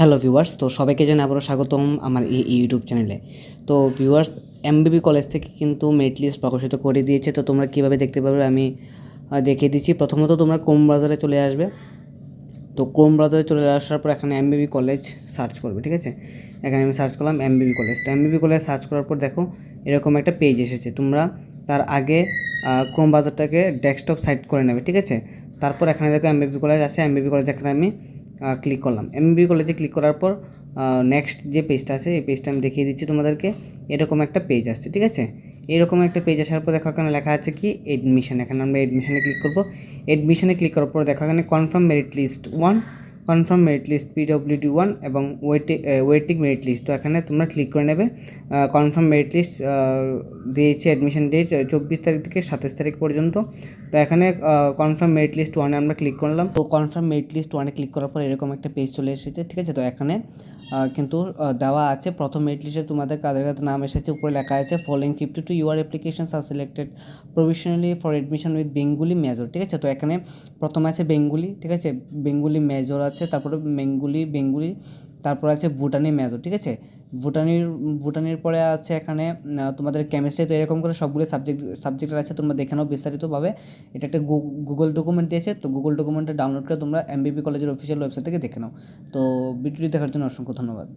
Hello viewers, তো সবাইকে জানাই আবারও স্বাগতম আমার এই ইউটিউব চ্যানেলে। তো ভিউয়ার্স, এমবিবি কলেজ থেকে কিন্তু মেরিট লিস্ট প্রকাশিত করে দিয়েছে, তো তোমরা কীভাবে দেখতে পারবে আমি দেখিয়ে দিচ্ছি। প্রথমত তোমরা ক্রোম ব্রাউজারে চলে আসবে। তো ক্রোম ব্রাউজারে চলে আসার পর এখানে এমবিবি কলেজ সার্চ করবে, ঠিক আছে? এখানে আমি সার্চ করলাম এমবিবি কলেজ। তো এমবিবি কলেজ সার্চ করার পর দেখো, এরকম একটা পেজ এসেছে। তোমরা তার আগে ক্রোম ব্রাউজারটাকে ডেস্কটপ সাইট করে নেবে, ঠিক আছে? তারপর এখানে দেখো এমবিবি কলেজ আছে। এমবিবি কলেজ এখানে আমি ক্লিক করলাম। এমবি কলেজে ক্লিক করার পর নেক্সট যে পেজটা আছে, এই পেজটা আমি দেখিয়ে দিচ্ছি তোমাদেরকে। এরকম একটা পেজ আসছে, ঠিক আছে? এরকম একটা পেজ আসার পর দেখো এখানে লেখা আছে কি? এডমিশন এখানে আমরা এডমিশনে ক্লিক করব। এডমিশনে ক্লিক করার পর দেখো এখানে confirm merit list one confirm merit list PWD one এবং ওয়েটি ওয়েটিং মেরিট লিস্ট তো এখানে তোমরা ক্লিক করে নেবে। কনফার্ম মেরিট লিস্ট দিয়েছে অ্যাডমিশন ডেট চব্বিশ তারিখ থেকে সাতাশ তারিখ পর্যন্ত। তো এখানে কনফার্ম মেরিট লিস্ট ওয়ানে আমরা ক্লিক করলাম। তো কনফার্ম মেরিট লিস্ট ওয়ানে ক্লিক করার পর এরকম একটা পেজ চলে এসেছে, ঠিক আছে? তো এখানে কিন্তু দেওয়া আছে। প্রথম মেরিট লিস্টে তোমাদের কাদের কাদের নাম এসেছে, উপরে লেখা আছে following fifty two UR applications are selected provisionally for admission with Bengali major ঠিক আছে? তো এখানে প্রথম আছে বেঙ্গুলি ঠিক আছে? বেঙ্গুলি মেজর আছে তারপরে বেঙ্গুলি বেঙ্গুলি, তারপর আছে ভুটানি ম্যাজো, ঠিক আছে? ভুটানির ভুটানির পরে আছে এখানে তোমাদের কেমিস্ট্রি তো এরকম করে সবগুলো সাবজেক্ট সাবজেক্ট আছে, তোমরা দেখে নাও বিস্তারিতভাবে। এটা একটা গুগল ডকুমেন্ট দিয়েছে, তো গুগল ডকুমেন্টটা ডাউনলোড করে তোমরা এমবিপি কলেজের অফিসিয়াল ওয়েবসাইট থেকে দেখে নাও। তো ভিডিওটি দেখার জন্য অসংখ্য ধন্যবাদ।